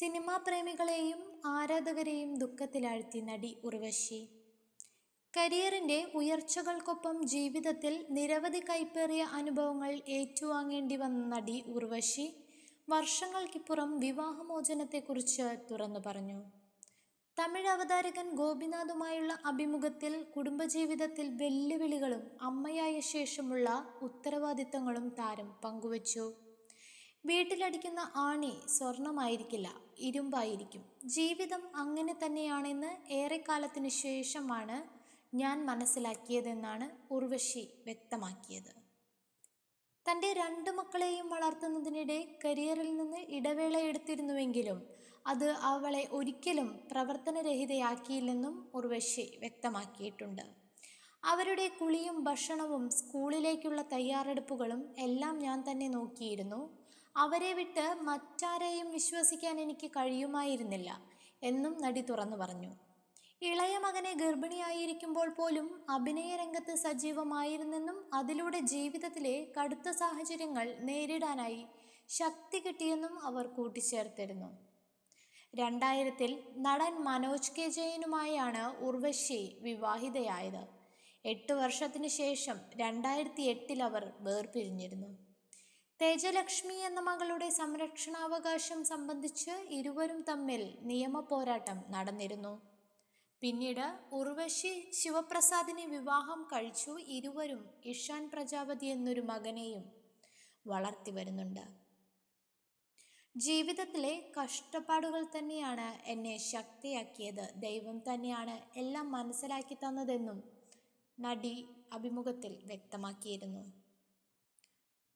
Cinema പ്രേമികളെയും ആരാധകരെയും ദുഃഖത്തിലാഴ്ത്തി നടി ഉർവശി. കരിയറിന്റെ ഉയർച്ചകൾക്കൊപ്പം ജീവിതത്തിൽ നിരവധി കൈപ്പേറിയ അനുഭവങ്ങൾ ഏറ്റുവാങ്ങേണ്ടി വന്ന നടി ഉർവശി വർഷങ്ങൾക്കിപ്പുറം വിവാഹമോചനത്തെക്കുറിച്ച് തുറന്നു പറഞ്ഞു. തമിഴ് അവതാരകൻ ഗോപിനാഥുമായുള്ള അഭിമുഖത്തിൽ കുടുംബജീവിതത്തിൽ വെല്ലുവിളികളും അമ്മയായ ശേഷമുള്ള ഉത്തരവാദിത്തങ്ങളും താരം പങ്കുവച്ചു. വീട്ടിലടിക്കുന്ന ആണി സ്വർണമായിരിക്കില്ല ഇരുമ്പായിരിക്കും. ജീവിതം അങ്ങനെ തന്നെയാണെന്ന് ഏറെക്കാലത്തിന് ശേഷമാണ് ഞാൻ മനസ്സിലാക്കിയതെന്നാണ് ഉർവശി വ്യക്തമാക്കിയത്. തന്റെ രണ്ട് മക്കളെയും വളർത്തുന്നതിനിടെ കരിയറിൽ നിന്ന് ഇടവേള എടുത്തിരുന്നുവെങ്കിലും അത് അവളെ ഒരിക്കലും പ്രവർത്തനരഹിതയാക്കിയില്ലെന്നും ഉർവശി വ്യക്തമാക്കിയിട്ടുണ്ട്. അവരുടെ കുളിയും ഭക്ഷണവും സ്കൂളിലേക്കുള്ള തയ്യാറെടുപ്പുകളും എല്ലാം ഞാൻ തന്നെ നോക്കിയിരുന്നു. അവരെ വിട്ട് മറ്റാരെയും വിശ്വസിക്കാൻ എനിക്ക് കഴിയുമായിരുന്നില്ല എന്നും നടി തുറന്നു പറഞ്ഞു. ഇളയ മകനെ ഗർഭിണിയായിരിക്കുമ്പോൾ പോലും അഭിനയ രംഗത്ത് സജീവമായിരുന്നെന്നും അതിലൂടെ ജീവിതത്തിലെ കടുത്ത സാഹചര്യങ്ങൾ നേരിടാനായി ശക്തി കിട്ടിയെന്നും അവർ കൂട്ടിച്ചേർത്തിരുന്നു. രണ്ടായിരത്തിൽ നടൻ മനോജ് കെ ജയനുമായാണ് ഉർവശി വിവാഹിതയായത്. എട്ട് വർഷത്തിനു ശേഷം രണ്ടായിരത്തി എട്ടിൽ അവർ വേർപിരിഞ്ഞിരുന്നു. തേജലക്ഷ്മി എന്ന മകളുടെ സംരക്ഷണാവകാശം സംബന്ധിച്ച് ഇരുവരും തമ്മിൽ നിയമ പോരാട്ടം നടന്നിരുന്നു. പിന്നീട് ഉർവശി ശിവപ്രസാദിനെ വിവാഹം കഴിച്ചു ഇരുവരും ഇഷാൻ പ്രജാപതി എന്നൊരു മകനെയും വളർത്തി വരുന്നുണ്ട്. ജീവിതത്തിലെ കഷ്ടപ്പാടുകൾ തന്നെയാണ് എന്നെ ശക്തിയാക്കിയത്. ദൈവം തന്നെയാണ് എല്ലാം മനസ്സിലാക്കി തന്നതെന്നും നടി അഭിമുഖത്തിൽ വ്യക്തമാക്കിയിരുന്നു.